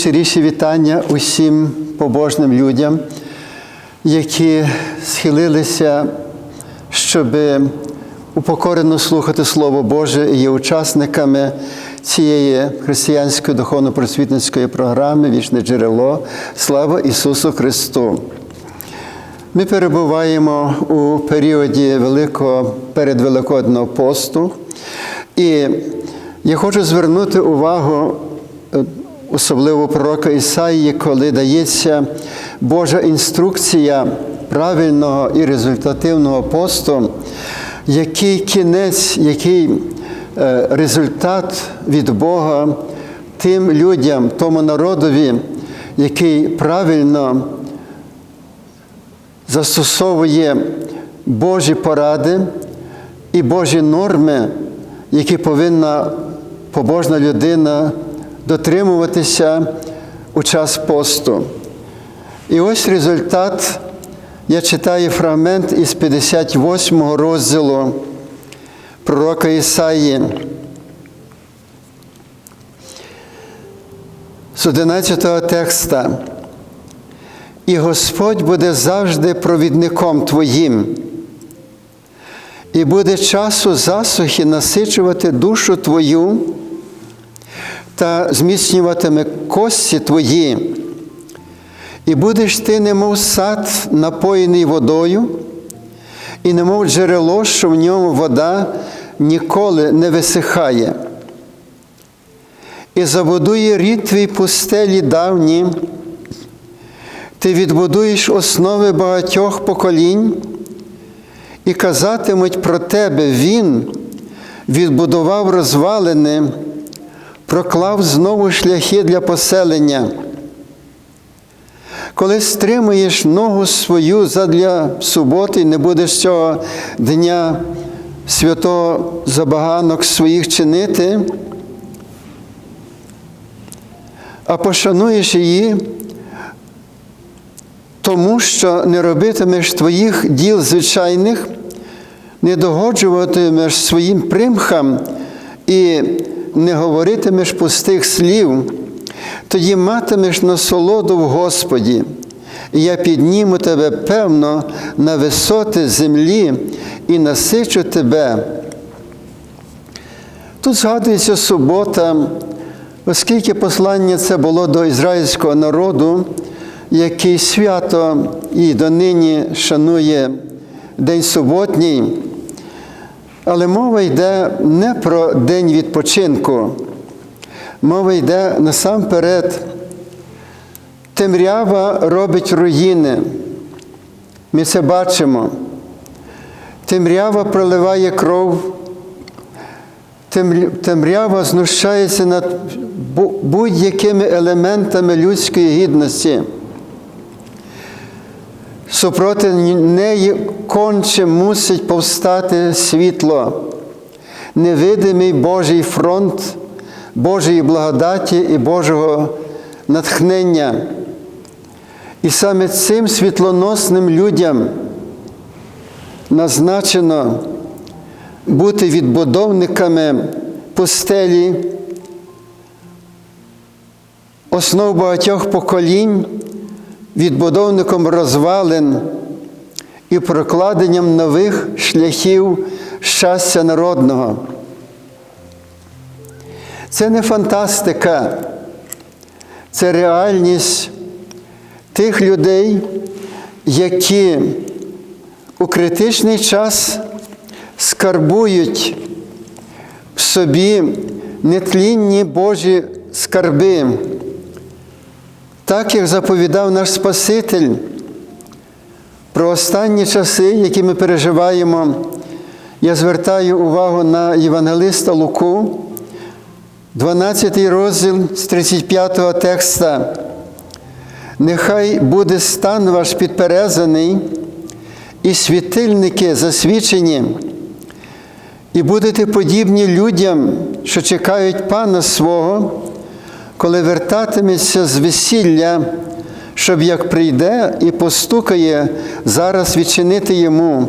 Найщиріші вітання усім побожним людям, які схилилися, щоб упокорено слухати Слово Боже і є учасниками цієї християнської духовно-просвітницької програми Вічне джерело. Слава Ісусу Христу! Ми перебуваємо у періоді великого передвеликодного посту, і я хочу звернути увагу, особливо пророка Ісаїї, коли дається Божа інструкція правильного і результативного посту, який кінець, який е, результат від Бога тим людям, тому народові, який правильно застосовує Божі поради і Божі норми, які повинна побожна людина дотримуватися у час посту. І ось результат. Я читаю фрагмент із 58 розділу пророка Ісаї. З 11 текста. І Господь буде завжди провідником твоїм, і буде часу засухи насичувати душу твою та зміцнюватиме кості твої, і будеш ти, немов сад, напоєний водою, і немов джерело, що в ньому вода ніколи не висихає. І забудує рід твій пустелі давні. Ти відбудуєш основи багатьох поколінь, і казатимуть про тебе Він відбудував розвалини, проклав знову шляхи для поселення. Коли стримуєш ногу свою задля суботи, не будеш цього дня святого забаганок своїх чинити, а пошануєш її тому що не робитимеш твоїх діл звичайних, не догоджуватимеш своїм примхам і не говоритимеш пустих слів, тоді матимеш насолоду в Господі, і я підніму тебе певно на висоти землі і насичу тебе. Тут згадується субота, оскільки послання це було до ізраїльського народу який свято і донині шанує День суботній, але мова йде не про день відпочинку, мова йде насамперед. Темрява робить руїни. Ми це бачимо. Темрява проливає кров, темрява знущається над будь-якими елементами людської гідності. Супроти неї конче мусить повстати світло, невидимий Божий фронт Божої благодаті і Божого натхнення. І саме цим світлоносним людям назначено бути відбудовниками пустелі, основ багатьох поколінь відбудовником розвалин і прокладенням нових шляхів щастя народного. Це не фантастика, це реальність тих людей, які у критичний час скарбують в собі нетлінні Божі скарби. Так як заповідав наш Спаситель про останні часи, які ми переживаємо, я звертаю увагу на Євангелиста Луку, 12 розділ з 35 текста. Нехай буде стан ваш підперезаний, і світильники засвічені, і будете подібні людям, що чекають Пана свого коли вертатиметься з весілля, щоб як прийде і постукає, зараз відчинити йому.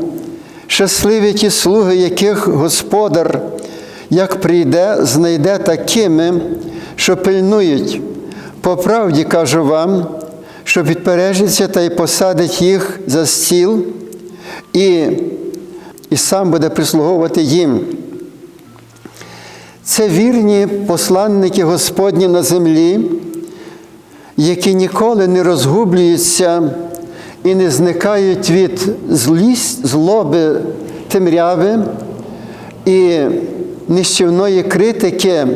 Щасливі ті слуги, яких Господар, як прийде, знайде такими, що пильнують. По правді кажу вам, що підпережеться та й посадить їх за стіл, і, і сам буде прислуговувати їм. Це вірні посланники Господні на землі, які ніколи не розгублюються і не зникають від злість, злоби темряви і нищівної критики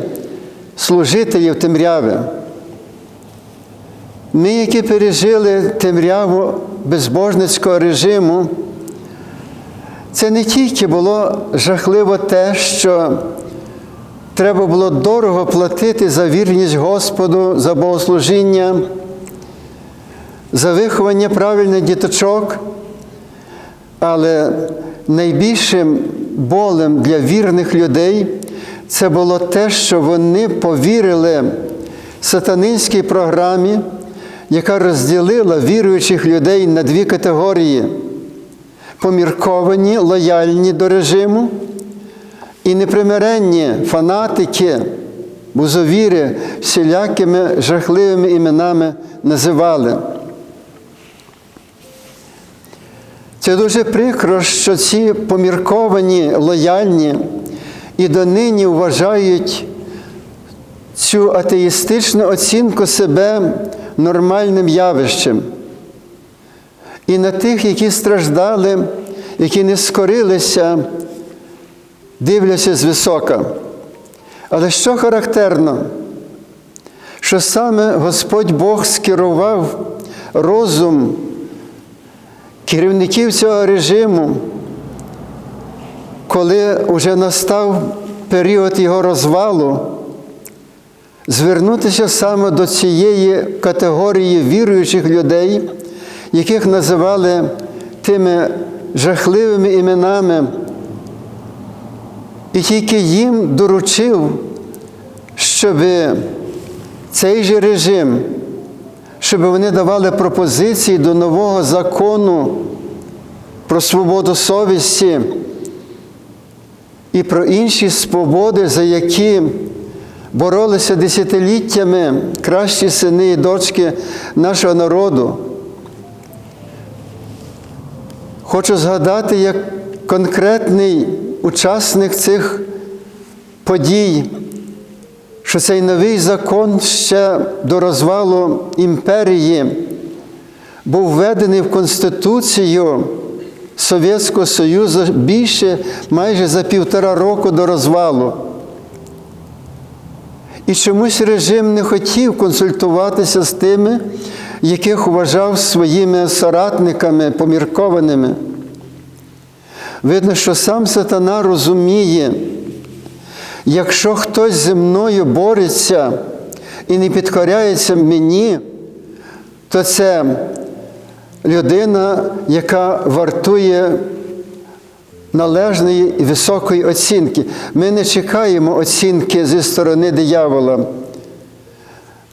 служителів темряви. Ми, які пережили темряву безбожницького режиму, це не тільки було жахливо те, що треба було дорого платити за вірність Господу, за богослужіння, за виховання правильних діточок, але найбільшим болем для вірних людей це було те, що вони повірили сатанинській програмі, яка розділила віруючих людей на дві категорії: помірковані, лояльні до режиму і непримиренні фанатики, бузовіри всілякими жахливими іменами називали. Це дуже прикро, що ці помірковані, лояльні і донині вважають цю атеїстичну оцінку себе нормальним явищем. І на тих, які страждали, які не скорилися, дивляться звисока. Але що характерно, що саме Господь Бог скерував розум керівників цього режиму, коли вже настав період його розвалу, звернутися саме до цієї категорії віруючих людей, яких називали тими жахливими іменами, і тільки їм доручив, щоб цей же режим, щоб вони давали пропозиції до нового закону про свободу совісті і про інші свободи, за які боролися десятиліттями кращі сини і дочки нашого народу. Хочу згадати, як конкретний учасник цих подій, що цей новий закон ще до розвалу імперії був введений в Конституцію Совєтського Союзу більше майже за півтора року до розвалу. І чомусь режим не хотів консультуватися з тими, яких вважав своїми соратниками поміркованими. Видно, що сам сатана розуміє, якщо хтось зі мною бореться і не підкоряється мені, то це людина, яка вартує належної і високої оцінки. Ми не чекаємо оцінки зі сторони диявола.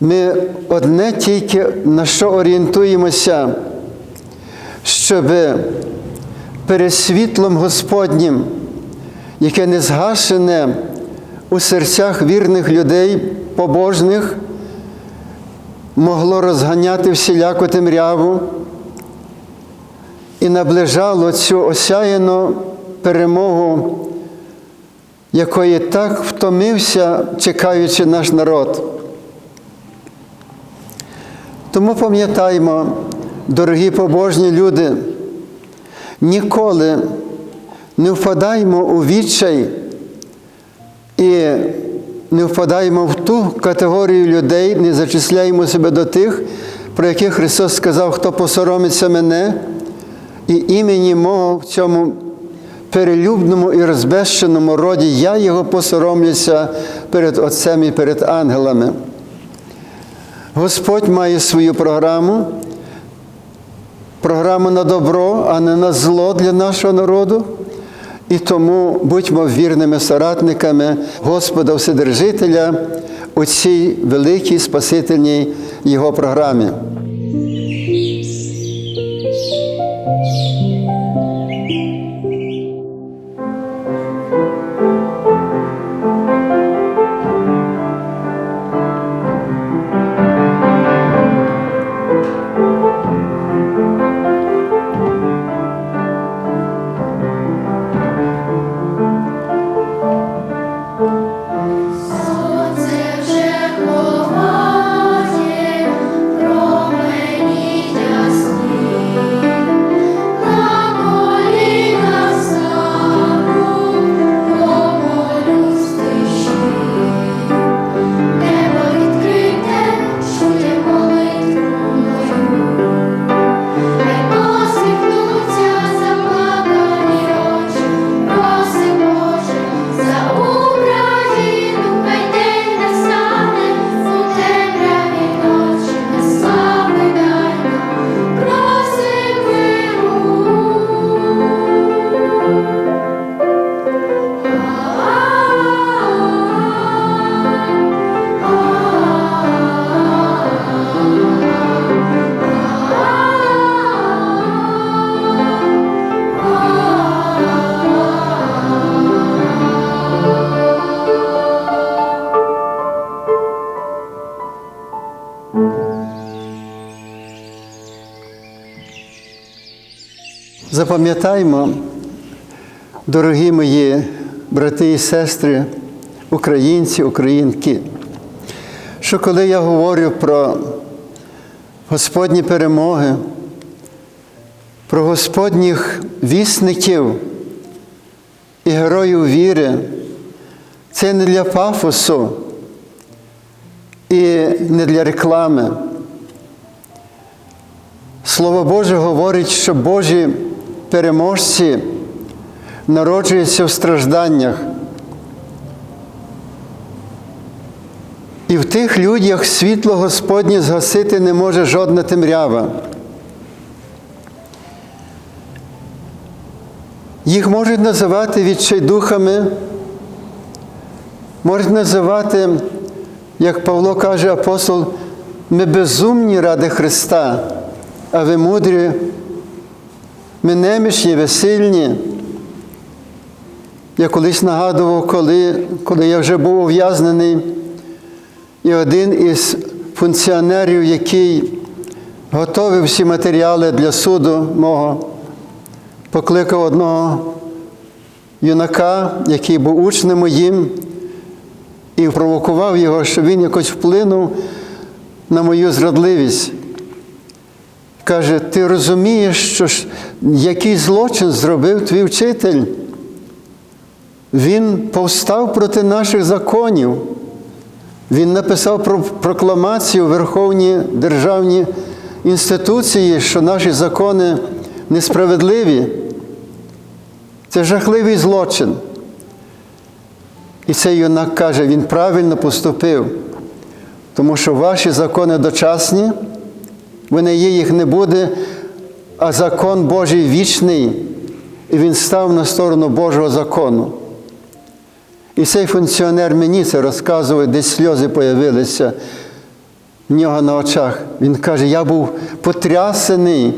Ми одне тільки на що орієнтуємося, щоб перед світлом Господнім, яке не згашене у серцях вірних людей, побожних, могло розганяти всіляку темряву і наближало цю осяяну перемогу, якої так втомився, чекаючи наш народ. Тому пам'ятаймо, дорогі побожні люди, ніколи не впадаймо у відчай і не впадаємо в ту категорію людей, не зачисляємо себе до тих, про яких Христос сказав, хто посоромиться мене, і імені мого в цьому перелюбному і розбещеному роді, я його посоромлюся перед Отцем і перед ангелами. Господь має свою програму, програму на добро, а не на зло для нашого народу. І тому будьмо вірними соратниками Господа Вседержителя у цій великій спасительній Його програмі. Запам'ятаймо, дорогі мої брати і сестри, українці, українки, що коли я говорю про Господні перемоги, про Господніх вісників і героїв віри, це не для пафосу і не для реклами. Слово Боже говорить, що Божі переможці народжуються в стражданнях. І в тих людях світло Господнє згасити не може жодна темрява. Їх можуть називати відчайдухами, можуть називати, як Павло каже апостол, ми безумні ради Христа, а ви мудрі, ми немічні, ви сильні. Я колись нагадував, коли, коли я вже був ув'язнений, і один із функціонерів, який готовив всі матеріали для суду мого, покликав одного юнака, який був учнем моїм, і провокував його, щоб він якось вплинув на мою зрадливість. Каже, ти розумієш, що який злочин зробив твій вчитель? Він повстав проти наших законів. Він написав про прокламацію в Верховній державній інституції, що наші закони несправедливі. Це жахливий злочин. І цей юнак каже, він правильно поступив, тому що ваші закони дочасні, вони є, їх не буде, а закон Божий вічний, і він став на сторону Божого закону. І цей функціонер мені це розказує, десь сльози появилися в нього на очах. Він каже, я був потрясений,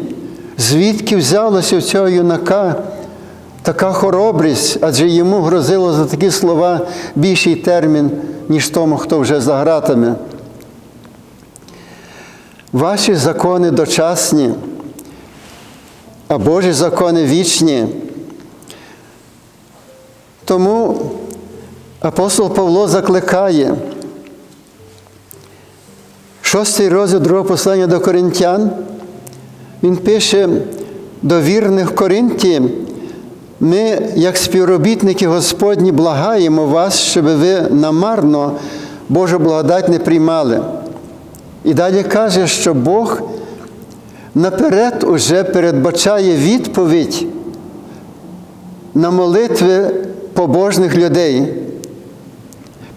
звідки взялося у цього юнака така хоробрість, адже йому грозило за такі слова більший термін, ніж тому, хто вже за гратами. Ваші закони дочасні, а Божі закони вічні. Тому апостол Павло закликає, шостий розділ другого послання до Коринтян, він пише до вірних Коринті, ми, як співробітники Господні, благаємо вас, щоб ви намарно Божу благодать не приймали. І далі каже, що Бог наперед уже передбачає відповідь на молитви побожних людей.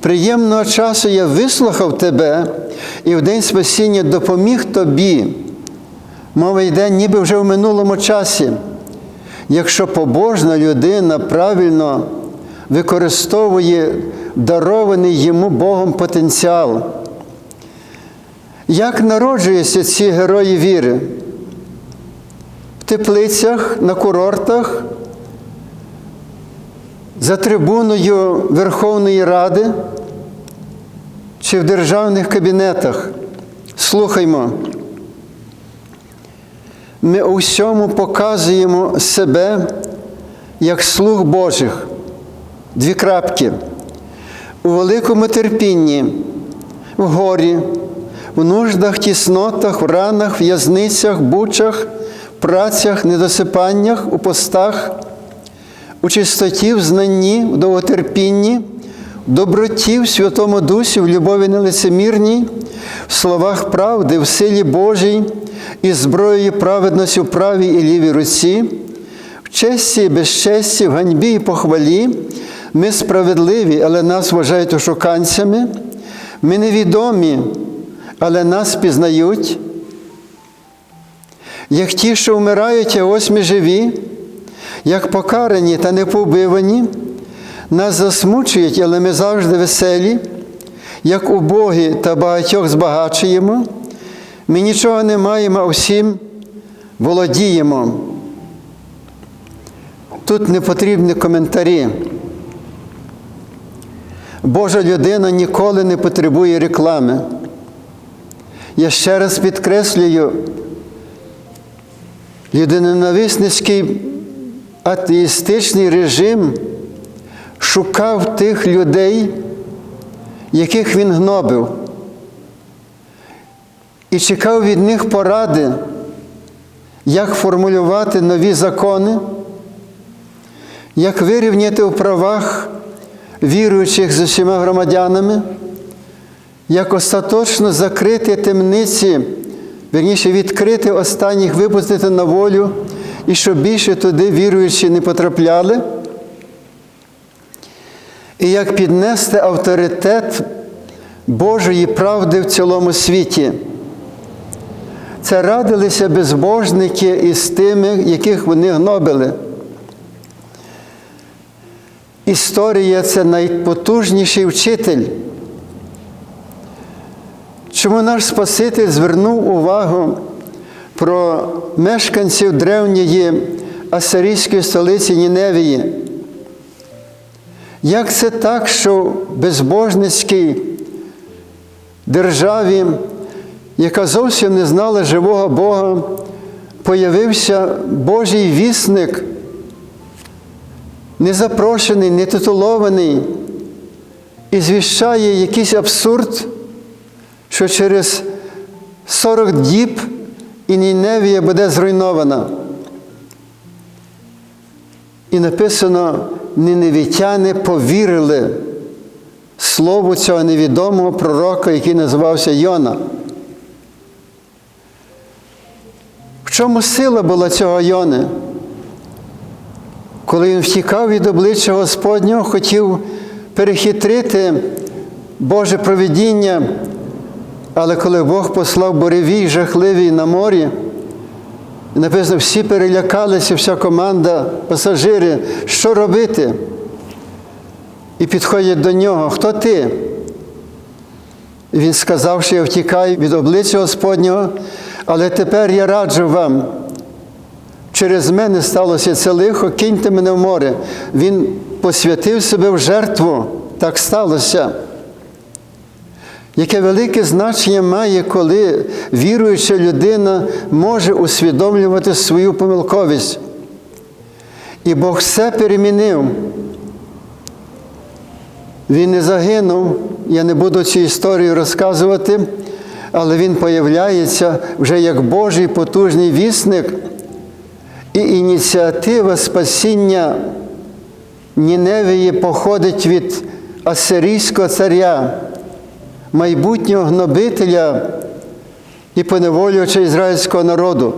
Приємного часу я вислухав тебе і в день спасіння допоміг тобі. Мова йде ніби вже в минулому часі. Якщо побожна людина правильно використовує дарований йому Богом потенціал, як народжуються ці герої віри? В теплицях, на курортах, за трибуною Верховної Ради чи в державних кабінетах? Слухаймо. Ми у всьому показуємо себе як слуг Божих. Дві крапки. У великому терпінні, в горі, в нуждах, тіснотах, в ранах, в'язницях, бучах, працях, недосипаннях, у постах, у чистоті, в знанні, в довготерпінні, в доброті, в Святому Дусі, в любові нелицемірній, в словах правди, в силі Божій і зброєю праведності в правій і лівій руці, в честі і безчесті, в ганьбі і похвалі, ми справедливі, але нас вважають ошуканцями, ми невідомі, але нас пізнають. Як ті, що вмирають, а ось ми живі, як покарані та не повбивані, нас засмучують, але ми завжди веселі, як убогі та багатьох збагачуємо. Ми нічого не маємо, а всім володіємо. Тут не потрібні коментарі. Божа людина ніколи не потребує реклами. Я ще раз підкреслюю, людинонависницький атеїстичний режим шукав тих людей, яких він гнобив, і чекав від них поради, як формулювати нові закони, як вирівняти в правах віруючих з усіма громадянами, як остаточно закрити темниці, верніше відкрити останніх, випустити на волю, і щоб більше туди віруючі не потрапляли, і як піднести авторитет Божої правди в цілому світі. Це радилися безбожники із тими, яких вони гнобили. Історія це найпотужніший вчитель. Чому наш Спаситель звернув увагу про мешканців древньої асирійської столиці Ніневії? Як це так, що в безбожницькій державі, яка зовсім не знала живого Бога, появився Божий вісник, незапрошений, нетитулований, і звіщає якийсь абсурд, що через 40 діб і Ніневія буде зруйнована. І написано, ніневітяни повірили слову цього невідомого пророка, який називався Йона. В чому сила була цього Йони? Коли він втікав від обличчя Господнього, хотів перехитрити Боже провидіння, але коли Бог послав буревій жахливий на морі, і написано, всі перелякалися, вся команда, пасажири, що робити? І підходять до нього, хто ти? І він сказав, що я втікаю від обличчя Господнього, але тепер я раджу вам. Через мене сталося це лихо, киньте мене в море. Він посвятив себе в жертву. Так сталося. Яке велике значення має, коли віруюча людина може усвідомлювати свою помилковість. І Бог все перемінив. Він не загинув, я не буду цю історію розказувати, але він появляється вже як Божий потужний вісник. І ініціатива спасіння Ніневії походить від Асирійського царя, майбутнього гнобителя і поневолювача ізраїльського народу.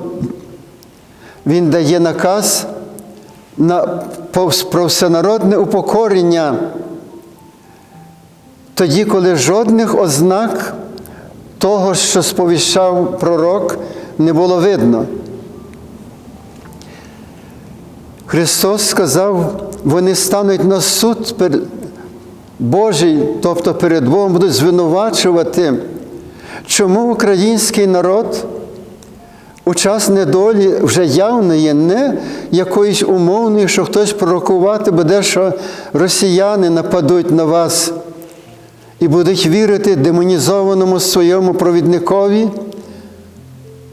Він дає наказ на про всенародне упокорення, тоді, коли жодних ознак того, що сповіщав пророк, не було видно. Христос сказав, вони стануть на суд Божий, тобто перед Богом будуть звинувачувати, чому український народ у час недолі вже явно є не якоюсь умовною, що хтось пророкувати буде, що росіяни нападуть на вас і будуть вірити демонізованому своєму провідникові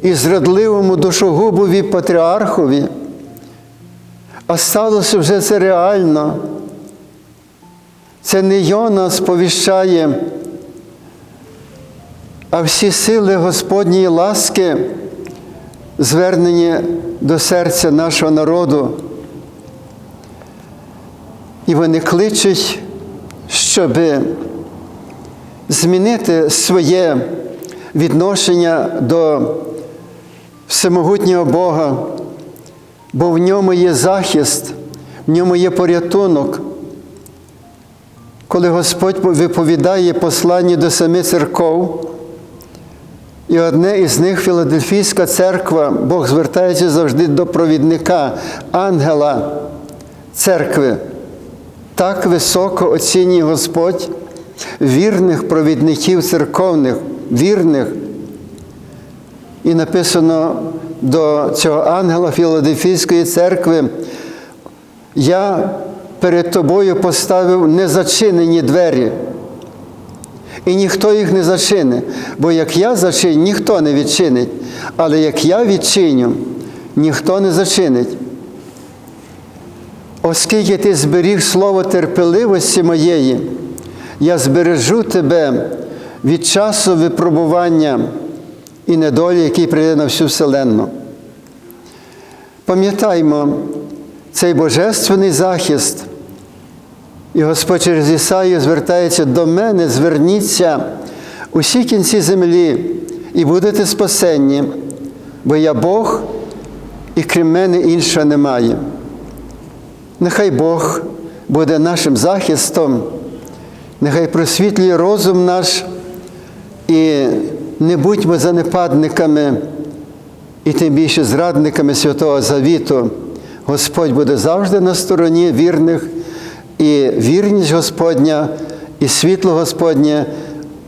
і зрадливому душогубові патріархові. А сталося вже це реально. Це не Йона сповіщає, а всі сили Господньої ласки, звернені до серця нашого народу. І вони кличуть, щоб змінити своє відношення до всемогутнього Бога бо в ньому є захист, в ньому є порятунок. Коли Господь виповідає послання до семи церков, і одне із них Філадельфійська церква, Бог звертається завжди до провідника, ангела церкви. Так високо оцінює Господь вірних провідників церковних, вірних. І написано до цього ангела Філадельфійської церкви, я перед тобою поставив незачинені двері. І ніхто їх не зачинить, бо як я зачиню, ніхто не відчинить. Але як я відчиню, ніхто не зачинить. Оскільки ти зберіг слово терпеливості моєї, я збережу тебе від часу випробування і недолі, який прийде на всю вселенну. Пам'ятаймо цей божественний захист. І Господь через Ісаю звертається до мене, зверніться усі кінці землі і будете спасенні, бо я Бог, і крім мене іншого немає. Нехай Бог буде нашим захистом, нехай просвітлює розум наш і не будьмо занепадниками і тим більше зрадниками Святого Завіту. Господь буде завжди на стороні вірних, і вірність Господня, і світло Господнє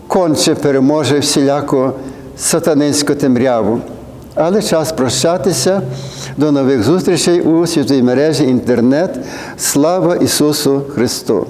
конче переможе всіляку сатанинську темряву. Але час прощатися. До нових зустрічей у святій мережі інтернет. Слава Ісусу Христу!